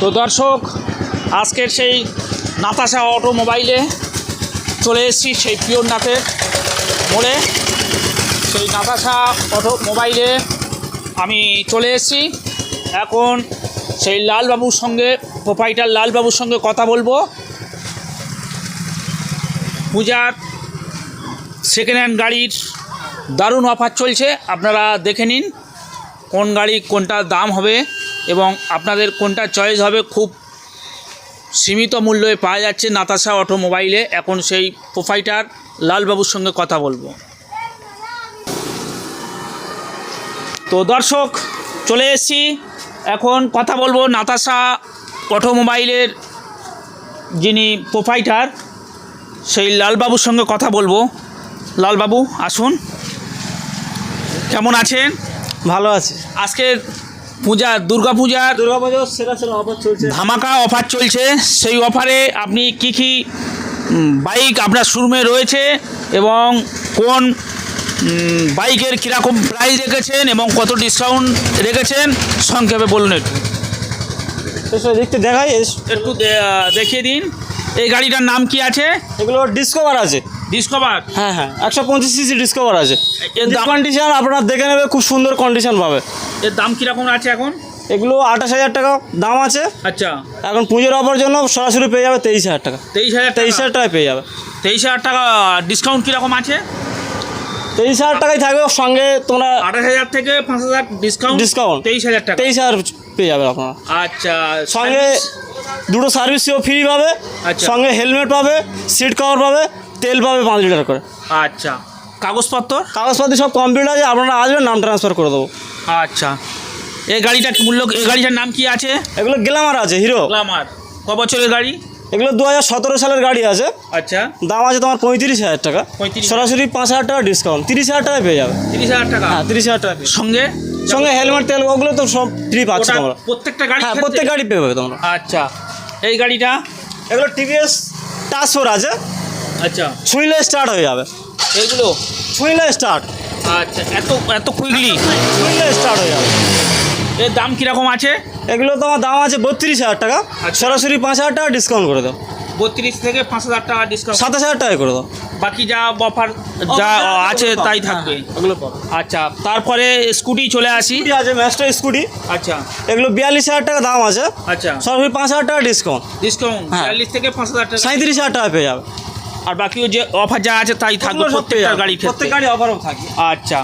তো দর্শক, আজকের সেই নাতাশা অটোমোবাইলে চলে এসেছি সেই পিওরনাথের মোড়ে। সেই নাতাশা অটোমোবাইলে আমি চলে এসেছি। এখন সেই লালবাবুর সঙ্গে, প্রোপাইটার লালবাবুর সঙ্গে কথা বলব। পূজার সেকেন্ড হ্যান্ড গাড়ির দারুণ অফার চলছে, আপনারা দেখে নিন কোন গাড়ি কোনটার দাম হবে। এবং আপনাদের কোনটা চয়েস হবে খুব সীমিত মূল্যে পাওয়া যাচ্ছে নাতাশা অটোমোবাইলে। এখন সেই প্রোফাইটার লালবাবুর সঙ্গে কথা বলব। তো দর্শক চলে এসেছি। এখন কথা বলব নাতাশা অটোমোবাইলের যিনি প্রোফাইটার সেই লালবাবুর সঙ্গে কথা বলব। লালবাবু আসুন। কেমন আছেন? ভালো আছে। আজকে পূজা দুর্গা পূজার দুর্গা পুজো সেরা সেরা অফার চলছে। ধামাকা অফার চলছে। সেই অফারে আপনি কি কি বাইক আপনার শোরুমে রয়েছে এবং কোন বাইকের কীরকম প্রাইস রেখেছেন এবং কত ডিসকাউন্ট রেখেছেন সংক্ষেপে বলুন একটু। দেখতে দেখাই। একটু দেখিয়ে দিন। এই গাড়িটার নাম কি আছে? এগুলো ডিসকভার আছে। ডিসকভার হ্যাঁ হ্যাঁ একশো পঁচিশ সিসি ডিসকভার আছে। এর কন্ডিশন আপনার দেখে নেবে খুব সুন্দর কন্ডিশন পাবে। এর দাম কীরকম আছে এখন? এগুলো আঠাশ হাজার টাকা দাম আছে। আচ্ছা। এখন পুজোর অফার জন্য সরাসরি পেয়ে যাবে তেইশ হাজার টাকা। তেইশ হাজার তেইশ হাজার টাকায় পেয়ে যাবে। তেইশ হাজার টাকা ডিসকাউন্ট কীরকম আছে? তেইশ হাজার টাকায় থাকবে সঙ্গে তোমরা আঠাশ হাজার থেকে পাঁচ হাজার ডিসকাউন্ট Discount। তেইশ হাজার টাকা। তেইশ হাজার পেয়ে যাবে আপনারা। আচ্ছা সঙ্গে দুটো সার্ভিসও ফ্রি পাবে আচ্ছা। সঙ্গে হেলমেট পাবে সিট কভার পাবে তেল পাবে পাঁচ লিটার করে। আচ্ছা। কাগজপত্র কাগজপত্র সব কমপ্লিট আছে আপনারা আসবেন নাম ট্রান্সফার করে দেবো। আচ্ছা। এই গাড়িটার মূল্য এই গাড়িটার নাম কি আছে? এগুলো গ্ল্যামার আছে হিরো গ্লামার ক বছরের গাড়ি? এগুলো দু হাজার সতেরো সালের গাড়ি আছে। আচ্ছা। দাম আছে তোমার পঁয়ত্রিশ হাজার টাকা। 35,000 সরাসরি পাঁচ হাজার টাকা ডিসকাউন্ট তিরিশ হাজার টাকায় পেয়ে যাবে। তিরিশ হাজার টাকা? হ্যাঁ তিরিশ হাজার টাকা সঙ্গে? সঙ্গে হেলমেট তেল ওগুলো তো সব ফ্রি পাচ্ছ তোমরা। প্রত্যেকটা গাড়ি হ্যাঁ প্রত্যেক গাড়ি পেয়ে যাবে তোমরা। আচ্ছা। এই গাড়িটা? এগুলো টিভিএস টাচ ফোর আছে। আচ্ছা। ছুঁইলে স্টার্ট হয়ে যাবে। এইগুলো ছুঁইলে স্টার্ট আচ্ছা এত এত কুইকলি ছুঁইলে স্টার্ট হয়ে যাবে। এর দাম কীরকম আছে? এগুলো তোমার দাম আছে বত্রিশ হাজার টাকা। আচ্ছা। সরাসরি পাঁচ হাজার টাকা ডিসকাউন্ট করে দাও। বত্রিশ থেকে পাঁচ হাজার টাকা ডিসকাউন্ট সাতাশ হাজার টাকা করে দাও। বাকি যা অফার যা আছে তাই থাকবে। ওগুলো আচ্ছা তারপরে স্কুটি চলে আসি। স্কুটি আছে ম্যাস্টার স্কুটি আচ্ছা। এগুলো বিয়াল্লিশ হাজার টাকা দাম আছে। আচ্ছা। সরাসরি পাঁচ হাজার টাকা ডিসকাউন্ট ডিসকাউন্ট হ্যাঁ। বিয়াল্লিশ থেকে পাঁচ হাজার টাকা সাঁত্রিশ হাজার টাকা পেয়ে যাবে। আর বাকিও যে অফার যা আছে তাই থাকবে প্রত্যেকটা। গাড়ি প্রত্যেক গাড়ি অফারও থাকবে আচ্ছা।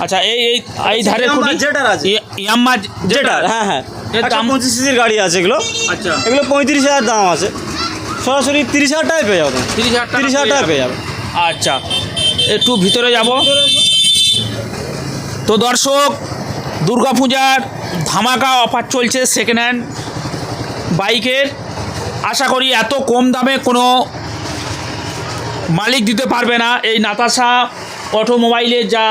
আচ্ছা এই এই এই ধারে Yamaha খুঁটি Jeter আছে। ইয়াম্মা যেটা হ্যাঁ হ্যাঁ। দাম? পঁচিশ সিসির গাড়ি আছে এগুলো। আচ্ছা। এগুলো পঁয়ত্রিশ হাজার দাম আছে। সরাসরি তিরিশ হাজার টাকায় পেয়ে যাবে। তিরিশ হাজার টাকা তিরিশ হাজার টাকা পেয়ে যাবে। আচ্ছা। একটু ভিতরে যাব। তো দর্শক দুর্গাপূজার ধামাকা অফার চলছে সেকেন্ড হ্যান্ড বাইকের আশা করি এত কম দামে কোনো মালিক দিতে পারবে না। এই নাতাশা অটোমোবাইলে যা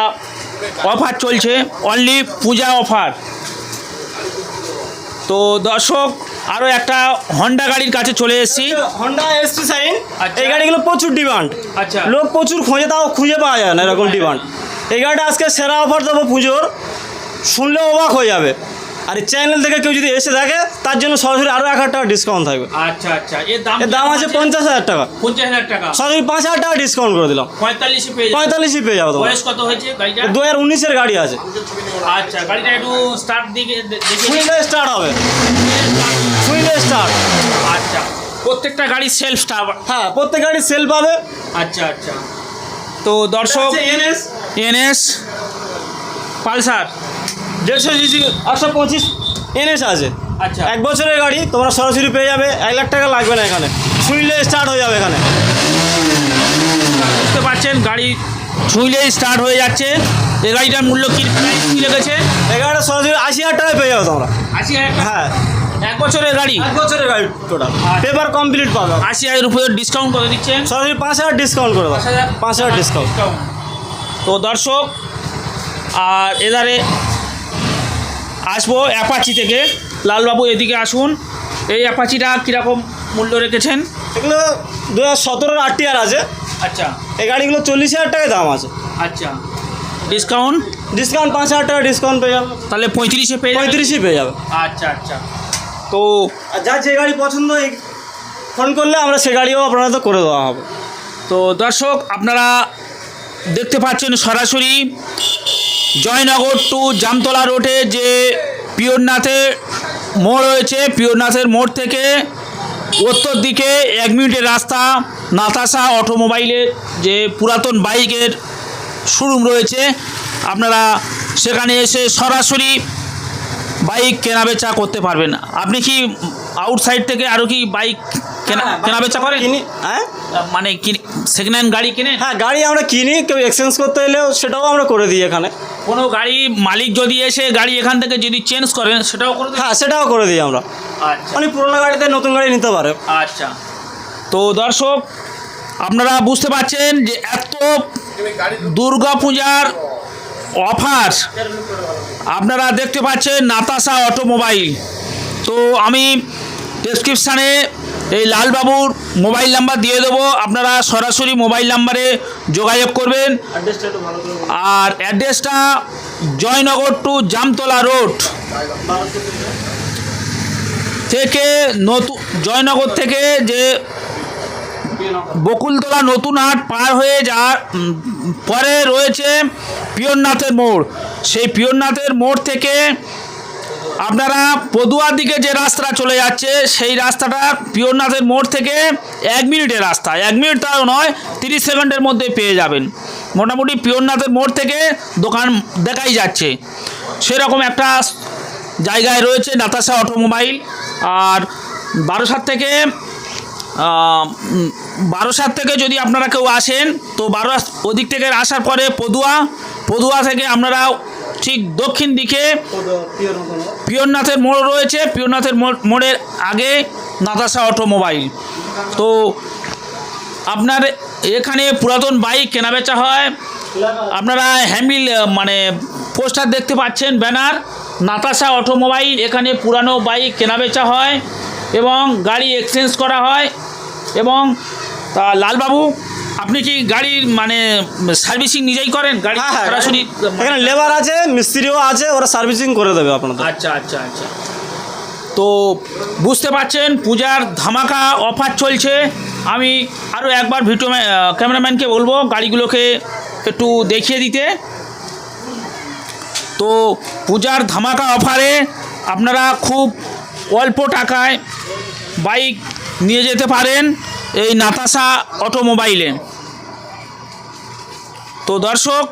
অফার চলছে অনলি পূজা অফার। তো দর্শক আরও একটা হন্ডা গাড়ির কাছে চলে এসেছি। Honda ST Shine. এই গাড়িগুলো প্রচুর ডিমান্ড আচ্ছা। লোক প্রচুর খোঁজে তাও খুঁজে পাওয়া যায় না এরকম ডিমান্ড এই গাড়িটা আজকে সেরা অফার দেবো পুজোর। শুনলে অবাক হয়ে যাবে। আর এই চ্যানেল থেকে কেউ যদি এসে থাকে তার জন্য সরাসরি আরও এক হাজার টাকা ডিসকাউন্ট থাকবে। আচ্ছা আচ্ছা। এর দাম এর দাম আছে পঞ্চাশ হাজার টাকা। পঞ্চাশ হাজার টাকা। সরাসরি পাঁচ হাজার টাকা ডিসকাউন্ট করে দিলাম। পঁয়তাল্লিশে পেয়ে পেয়ে যাবে বয়স কত হয়েছে গাড়িটা? দু হাজার উনিশের গাড়ি আছে। আচ্ছা গাড়িটা একটু স্টার্ট দিকে। শুইলে স্টার্ট হবে। শুইলে স্টার্ট আচ্ছা প্রত্যেকটা গাড়ি সেলফ স্টার্ট হ্যাঁ প্রত্যেক গাড়ি সেল পাবে। আচ্ছা আচ্ছা। তো দর্শক এনএস এনএস পালসার। দেড়শো সিসি একশো পঁচিশ এনএস আছে। আচ্ছা। এক বছরের গাড়ি তোমরা সরাসরি পেয়ে যাবে এক লাখ টাকা লাগবে না এখানে। শুইলে স্টার্ট হয়ে যাবে এখানে। বুঝতে পারছেন গাড়ি ছুঁইলেই স্টার্ট হয়ে যাচ্ছে। এই গাড়িটার মূল্য কি প্রাইস কি লেগেছে? এই গাড়িটা সরাসরি আশি হাজার টাকায় পেয়ে যাবে তোমরা। আশি হাজার হ্যাঁ। এক বছরের গাড়ি? এক বছরের গাড়ি টোটাল পেপার কমপ্লিট পাবে। আশি হাজার উপরে ডিসকাউন্ট করে দিচ্ছেন সরাসরি পাঁচ হাজার ডিসকাউন্ট করে দাও। পাঁচ হাজার পাঁচ হাজার ডিসকাউন্ট তো দর্শক আর এধারে আসব অ্যাপাচি থেকে। লালবাবু এদিকে আসুন। এই অ্যাপাচিটা কীরকম মূল্য রেখেছেন? এগুলো দু হাজার সতেরোর আরটিআর আছে। আচ্ছা। এই গাড়িগুলো চল্লিশ হাজার টাকায় দাম আছে। আচ্ছা। ডিসকাউন্ট? ডিসকাউন্ট পাঁচ হাজার টাকা ডিসকাউন্ট পেয়ে যাবে। তাহলে পঁয়ত্রিশে পেয়ে যাবেন? পঁয়ত্রিশই পেয়ে যাবে। আচ্ছা আচ্ছা। তো যা যে গাড়ি পছন্দ ফোন করলে আমরা সে গাড়িও আপনাদের করে দেওয়া হবে। তো দর্শক আপনারা দেখতে পাচ্ছেন সরাসরি জয়নগর টু জামতলা রোডে যে পিওরনাথের মোড় রয়েছে। পিওরনাথের মোড় থেকে উত্তর দিকে এক মিনিটের রাস্তা। নাতাশা অটোমোবাইলের যে পুরাতন বাইকের শোরুম রয়েছে। আপনারা সেখানে এসে সরাসরি বাইক কেনাবেচা করতে পারবেন। আপনি কি আউটসাইড থেকে আরও কি বাইক কেনা কেনাবেচা করেন? কিনি হ্যাঁ? মানে সেকেন্ড হ্যান্ড গাড়ি কিনে হ্যাঁ গাড়ি আমরা কিনি কেউ এক্সচেঞ্জ করতে এলেও সেটাও আমরা করে দিই এখানে। কোনো গাড়ি মালিক যদি এসে গাড়ি এখান থেকে যদি চেঞ্জ করেন সেটাও করে হ্যাঁ সেটাও করে দিই আমরা। আচ্ছা। মানে পুরোনো গাড়িতে নতুন গাড়ি নিতে পারে। আচ্ছা। তো দর্শক আপনারা বুঝতে পারছেন যে এত দুর্গা পূজার অফার আপনারা দেখতে পাচ্ছেন নাতাশা অটোমোবাইল। তো আমি ডেসক্রিপশানে এই লালবাবুর মোবাইল নাম্বার দিয়ে দেবো। আপনারা সরাসরি মোবাইল নাম্বারে যোগাযোগ করবেন। আর অ্যাড্রেসটা জয়নগর টু জামতলা রোড। থেকে নতুন জয়নগর থেকে যে বকুলতলা নতুন হাট পার হয়ে যা পরে রয়েছে পিয়রনাথের মোড়। সেই পিয়রনাথের মোড় থেকে আপনারা পদুয়ার দিকে যে রাস্তাটা চলে যাচ্ছে, সেই রাস্তাটা পিয়রনাথের মোড় থেকে এক মিনিটের রাস্তা। এক মিনিট তাও নয়, তিরিশ সেকেন্ডের মধ্যে পেয়ে যাবেন। মোটামুটি পিয়রনাথের মোড় থেকে দোকান দেখাই যাচ্ছে। সেরকম একটা জায়গায় রয়েছে নাতাশা অটোমোবাইল। আর বারোসাত থেকে বারোসাত থেকে যদি আপনারা কেউ আসেন, তো বারো ওদিক থেকে আসার পরে পদুয়া পদুয়া থেকে আপনারা ঠিক দক্ষিণ দিকে পিয়রনাথের মোড় রয়েছে। পিয়রনাথের মোড় মোড়ের আগে নাতাশা অটোমোবাইল। তো আপনার এখানে পুরাতন বাইক কেনাবেচা হয়। আপনারা হ্যামিল মানে পোস্টার দেখতে পাচ্ছেন, ব্যানার। নাতাশা অটোমোবাইল, এখানে পুরানো বাইক কেনাবেচা হয় এবং গাড়ি এক্সচেঞ্জ করা হয় এবং তা লালবাবু আপনি কি গাড়ির মানে সার্ভিসিং নিজেই করেন? গাড়ি হ্যাঁ হ্যাঁ সরাসরি এখানে লেবার আছে মিস্ত্রিও আছে ওরা সার্ভিসিং করে দেবে আপনাদের। আচ্ছা আচ্ছা আচ্ছা। তো বুঝতে পারছেন পূজার ধামাকা অফার চলছে। আমি আরও একবার ভিডিও ক্যামেরাম্যানকে বলব গাড়িগুলোকে একটু দেখিয়ে দিতে। তো পূজার ধামাকা অফারে আপনারা খুব অল্প টাকায় বাইক নিয়ে যেতে পারেন এই নাতাশা অটোমোবাইলে। তো দর্শক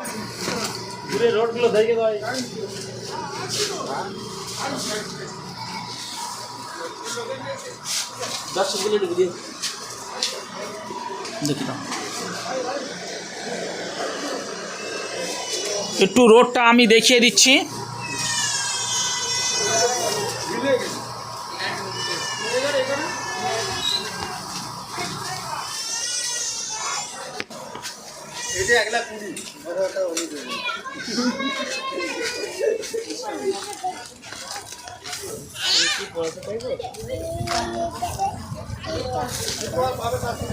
একটু রোডটা আমি দেখিয়ে দিচ্ছি।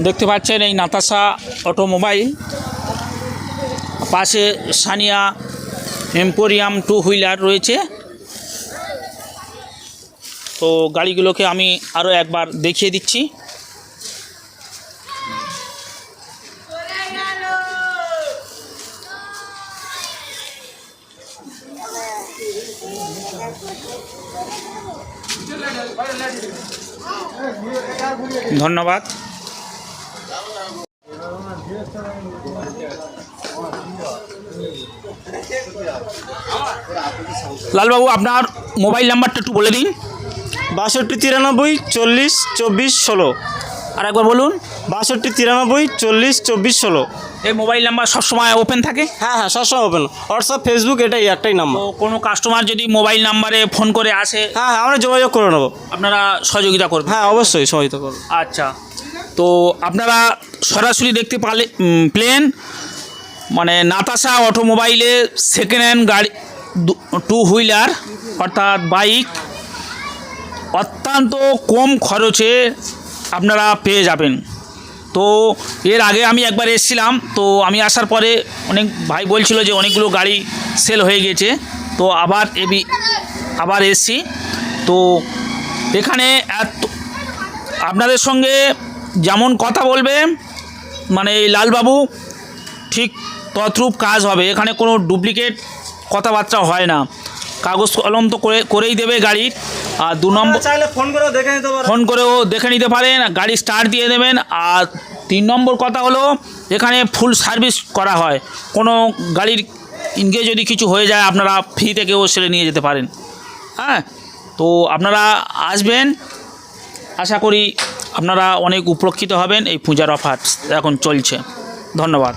দেখতে পাচ্ছেন এই নাতাশা অটোমোবাইল। পাশে সানিয়া এম্পোরিয়াম টু হুইলার রয়েছে। তো গাড়িগুলোকে আমি আরও একবার দেখিয়ে দিচ্ছি। ধন্যবাদ। লালবাবু আপনার মোবাইল নাম্বারটা একটু বলে দিন। বাষট্টি তিরানব্বই চল্লিশ চব্বিশ ষোলো। আর একবার বলুন। বাষট্টি তিরানব্বই চল্লিশ চব্বিশ ষোলো। এই মোবাইল নাম্বার সবসময় ওপেন থাকে? হ্যাঁ হ্যাঁ সবসময় ওপেন হোয়াটসঅ্যাপ ফেসবুক এটাই একটাই নাম্বার কোনো কাস্টমার যদি মোবাইল নাম্বারে ফোন করে আসে হ্যাঁ হ্যাঁ আমরা যোগাযোগ করে নেব। আপনারা সহযোগিতা করবেন। হ্যাঁ অবশ্যই সহযোগিতা করব। আচ্ছা তো আপনারা সরাসরি দেখতে পালে প্লেন মানে নাতাশা অটোমোবাইলে সেকেন্ড হ্যান্ড গাড়ি টু হুইলার অর্থাৎ বাইক অত্যন্ত কম খরচে আপনারা পেয়ে যাবেন। তো এর আগে আমি একবার এসেছিলাম, তো আমি আসার পরে অনেক ভাই বলছিল যে অনেকগুলো গাড়ি সেল হয়ে গেছে। তো আবার এবি, আবার এসছি। তো এখানে এত, আপনাদের সঙ্গে যেমন কথা বলবে মানে এই লালবাবু ঠিক তদ্রূপ কাজ হবে। এখানে কোনো ডুপ্লিকেট কথাবার্তা হয় না। কাগজ কলম তো করে, করেই দেবে গাড়ির। আর দু নম্বর চাইলে ফোন করে দেখে নিতে পারেন। ফোন করেও দেখে নিতে পারেন গাড়ি স্টার্ট দিয়ে দেবেন। আর তিন নম্বর কথা হলো এখানে ফুল সার্ভিস করা হয়। কোনো গাড়ির ইনকে যদি কিছু হয়ে যায় আপনারা ফ্রি থেকেও সেরে নিয়ে যেতে পারেন। হ্যাঁ? তো আপনারা আসবেন আশা করি আপনারা অনেক উপলক্ষিত হবেন এই পূজার অফার এখন চলছে। ধন্যবাদ।